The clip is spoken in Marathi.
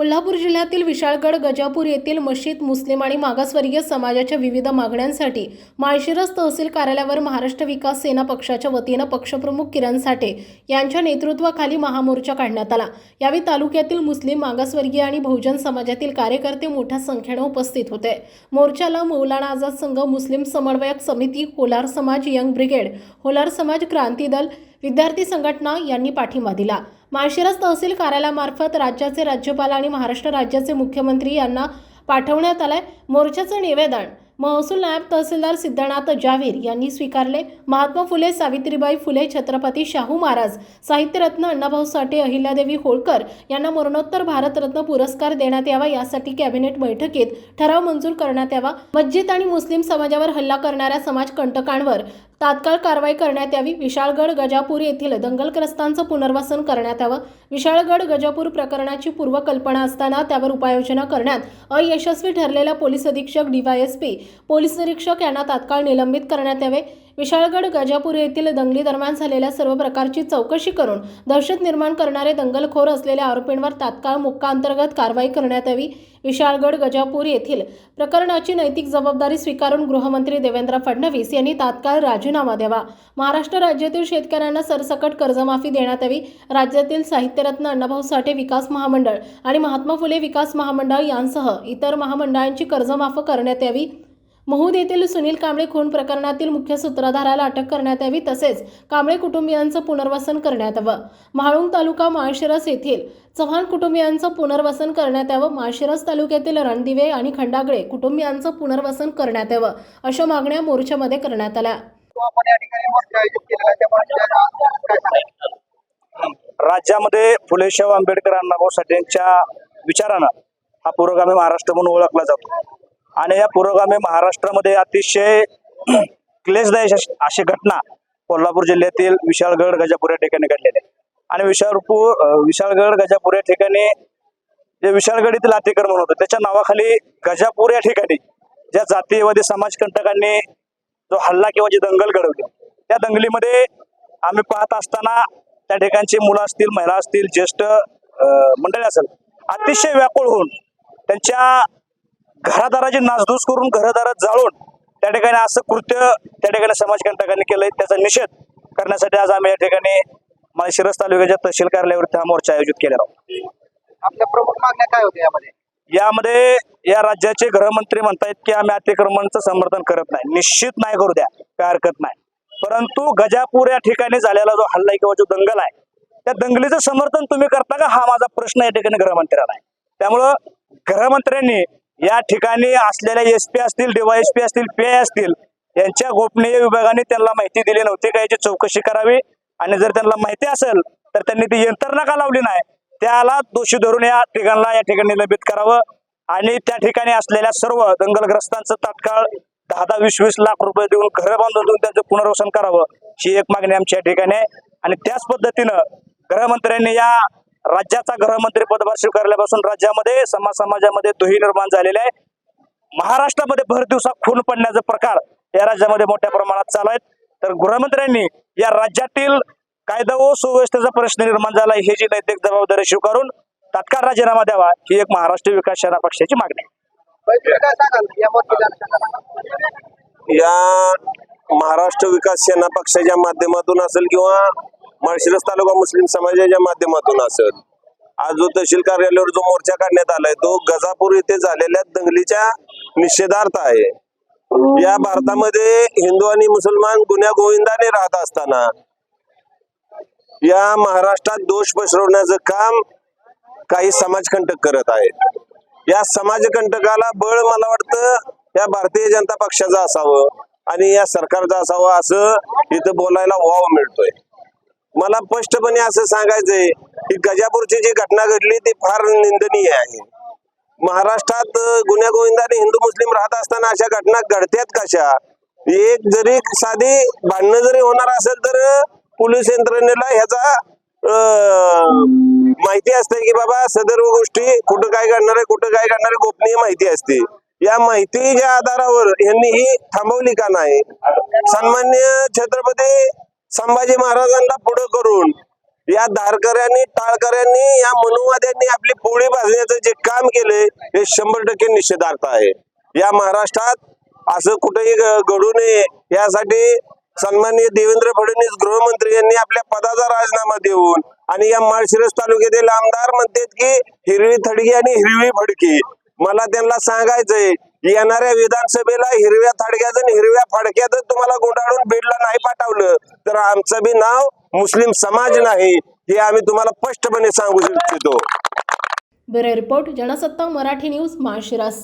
कोल्हापूर जिल्ह्यातील विशाळगड गजापूर येथील मशीद मुस्लिम आणि मागासवर्गीय समाजाच्या विविध मागण्यांसाठी माळशिरस तहसील कार्यालयावर महाराष्ट्र विकास सेना पक्षाच्या वतीनं पक्षप्रमुख किरण साठे यांच्या नेतृत्वाखाली महामोर्चा काढण्यात आला. यावेळी तालुक्यातील मुस्लिम मागासवर्गीय आणि बहुजन समाजातील कार्यकर्ते मोठ्या संख्येनं उपस्थित होते. मोर्चाला मौलाना आझाद संघ मुस्लिम समन्वयक समिती होलार समाज यंग ब्रिगेड होलार समाज क्रांती दल विद्यार्थी संघटना यांनी पाठिंबा दिला. माळशिरस तहसील कार्यालयामार्फत राज्याचे राज्यपाल आणि महाराष्ट्र राज्याचे मुख्यमंत्री यांना पाठवण्यात आलंय. मोर्चाचं निवेदन महसूल नायब तहसीलदार सिद्धनाथ जावीर यांनी स्वीकारले. महात्मा फुले सावित्रीबाई फुले छत्रपती शाहू महाराज साहित्यरत्न अण्णाभाऊ साठे अहिल्यादेवी होळकर यांना मरणोत्तर भारतरत्न पुरस्कार देण्यात यावा यासाठी कॅबिनेट बैठकीत ठराव मंजूर करण्यात यावा. मस्जिद आणि मुस्लिम समाजावर हल्ला करणाऱ्या समाजकंटकांवर तात्काळ कारवाई करण्यात यावी. विशाळगड गजापूर येथील दंगलग्रस्तांचं पुनर्वसन करण्यात यावं. विशाळगड गजापूर प्रकरणाची पूर्वकल्पना असताना त्यावर उपाययोजना करण्यात अयशस्वी ठरलेला पोलीस अधीक्षक डीवायएसपी पोलीस निरीक्षक यांना तात्काळ निलंबित करण्यात यावे. विशाळगड गजापूर येथील दंगली दरम्यान झालेल्या सर्व प्रकारची चौकशी करून दहशत निर्माण करणारे दंगलखोर असलेल्या आरोपींवर तात्काळ मुक्का अंतर्गत कारवाई करण्यात यावी. विशाळगड गजापूर येथील प्रकरणाची नैतिक जबाबदारी स्वीकारून गृहमंत्री देवेंद्र फडणवीस यांनी तात्काळ राजीनामा द्यावा. महाराष्ट्र राज्यातील शेतकऱ्यांना सरसकट कर्जमाफी देण्यात यावी. राज्यातील साहित्यरत्न अण्णाभाऊ साठे विकास महामंडळ आणि महात्मा फुले विकास महामंडळ यांसह इतर महामंडळांची कर्जमाफ करण्यात यावी. महूद येथील सुनील कांबळे खून प्रकरणातील मुख्य सूत्रधाराला अटक करण्यात यावी तसेच कांबळे कुटुंबियांचं पुनर्वसन करण्यात यावं. म्हाळुंग तालुका माळशिरस येथील चव्हाण कुटुंबियांचं पुनर्वसन करण्यात यावं. माळशिरस तालुक्यातील रणदिवे आणि खंडागळे कुटुंबियांचं पुनर्वसन करण्यात यावं अशा मागण्या मोर्चामध्ये करण्यात आल्या? राज्यामध्ये फुले शाहू आंबेडकर अण्णाभाऊ साठे यांच्या विचारानं हा पुरोगामी महाराष्ट्र म्हणून ओळखला जातो. आणि या पुरोगामी महाराष्ट्रामध्ये अतिशय क्लेशदायक अशी- अशी घटना कोल्हापूर जिल्ह्यातील विशाळगड गजापूर या ठिकाणी घडलेली आहे. आणि विशाळपूर विशाळगड गजापूर या ठिकाणी जे विशाळगड येथील अतिक्रमण होतं त्याच्या नावाखाली गजापूर या ठिकाणी ज्या जातीयवादी समाजकंटकांनी जो हल्ला किंवा जी दंगल घडवली त्या दंगलीमध्ये आम्ही पाहत असताना त्या ठिकाणची मुलं असतील महिला असतील ज्येष्ठ मंडळी असेल अतिशय व्याकुळ होऊन त्यांच्या घरादाराची नासधूस करून घरदारात जाळून त्या ठिकाणी असं कृत्य त्या ठिकाणी समाजकंटकांनी केलंय त्याचा निषेध करण्यासाठी आज आम्ही या ठिकाणी माळशिरस तालुक्याच्या तहसील कार्यालयावरती हा मोर्चा आयोजित केलेला आपल्या प्रमुख मागण्या काय होत्या यामध्ये? यामध्ये या राज्याचे गृहमंत्री म्हणतायत की आम्ही अतिक्रमणाचं समर्थन करत नाही. निश्चित नाही करू द्या काय हरकत नाही. परंतु गजापूर या ठिकाणी झालेला जो हल्ला किंवा जो दंगल आहे त्या दंगलीचं समर्थन तुम्ही करता का? हा माझा प्रश्न या ठिकाणी गृहमंत्र्याला आहे. त्यामुळं गृहमंत्र्यांनी या ठिकाणी असलेल्या एस पी असतील डीवायएसपी असतील पी आय असतील यांच्या गोपनीय विभागाने त्यांना माहिती दिली नव्हती का? याची चौकशी करावी. आणि जर त्यांना माहिती असेल तर त्यांनी ती यंत्रणा का लावली नाही? त्याला दोषी धरून या ठिकाणला या ठिकाणी निलंबित करावं. आणि त्या ठिकाणी असलेल्या सर्व दंगलग्रस्तांचं तात्काळ दहा दहा वीस वीस लाख रुपये देऊन घरं बांधून देऊन त्यांचं पुनर्वसन करावं ही एक मागणी आमच्या ठिकाणी आहे. आणि त्याच पद्धतीनं गृहमंत्र्यांनी या राज्याचा गृहमंत्री पदभार स्वीकारल्यापासून राज्यामध्ये समाज समाजामध्ये दुही निर्माण झालेले आहे. महाराष्ट्रामध्ये भर दिवसा खून पडण्याचा प्रकार या राज्यामध्ये मोठ्या प्रमाणात चालू आहेत. तर गृहमंत्र्यांनी या राज्यातील कायदा व सुव्यवस्थेचा प्रश्न निर्माण झाला हे जी नैतिक जबाबदारी स्वीकारून तात्काळ राजीनामा द्यावा ही एक महाराष्ट्र विकास सेना पक्षाची मागणी या महाराष्ट्र विकास सेना पक्षाच्या माध्यमातून असेल किंवा माळशिरस तालुका मुस्लिम समाजाच्या माध्यमातून असत. आज जो तहसील कार्यालयावर जो मोर्चा काढण्यात आलाय तो गजापूर येथे झालेल्या दंगलीच्या निषेधार्थ आहे. या भारतामध्ये हिंदू आणि मुसलमान गुन्ह्या गोविंदाने राहत असताना या महाराष्ट्रात दोष पसरवण्याचं काम काही समाजकंटक करत आहेत. या समाजकंटकाला बळ मला वाटतं या भारतीय जनता पक्षाचं असावं आणि या सरकारचं असावं असं इथं बोलायला वाव मिळतोय. मला स्पष्टपणे असं सांगायचंय की गजापूरची जी घटना घडली ती फार निंदनीय आहे. महाराष्ट्रात गुन्ह्यागोविंदाने हिंदू मुस्लिम राहत असताना अशा घटना घडत्यात कशा? एक जरी साधी भांडणं जरी होणार असेल तर पोलीस यंत्रणेला ह्याचा माहिती असते की बाबा सदर गोष्टी कुठं काय घडणार आहे कुठं काय घडणार आहे गोपनीय माहिती असते. या माहितीच्या आधारावर यांनी ही थांबवली का नाही? सन्मान्य छत्रपती संभाजी महाराजांना पुढे करून या धारकऱ्यांनी टाळकऱ्यांनी या मनुवाद्यांनी आपली पोळी भाजण्याचं जे काम केले हे शंभर टक्के निषेधार्थ आहे. या महाराष्ट्रात असं कुठेही घडू नये. यासाठी सन्माननीय देवेंद्र फडणवीस गृहमंत्री यांनी आपल्या पदाचा राजीनामा देऊन आणि या माळशिरस तालुक्यातील आमदार म्हणतात की हिरवी थडगी आणि हिरवी फडकी. मला त्यांना सांगायचंय येणाऱ्या विधानसभेला हिरव्या थडग्याचं आणि हिरव्या फडक्याचं तुम्हाला गुंडाळून भेटला तर आमचं बी नाव मुस्लिम समाज नाही. हे आम्ही तुम्हाला स्पष्टपणे सांगू इच्छितो. Bureau report Jansatta Marathi news Malshiras.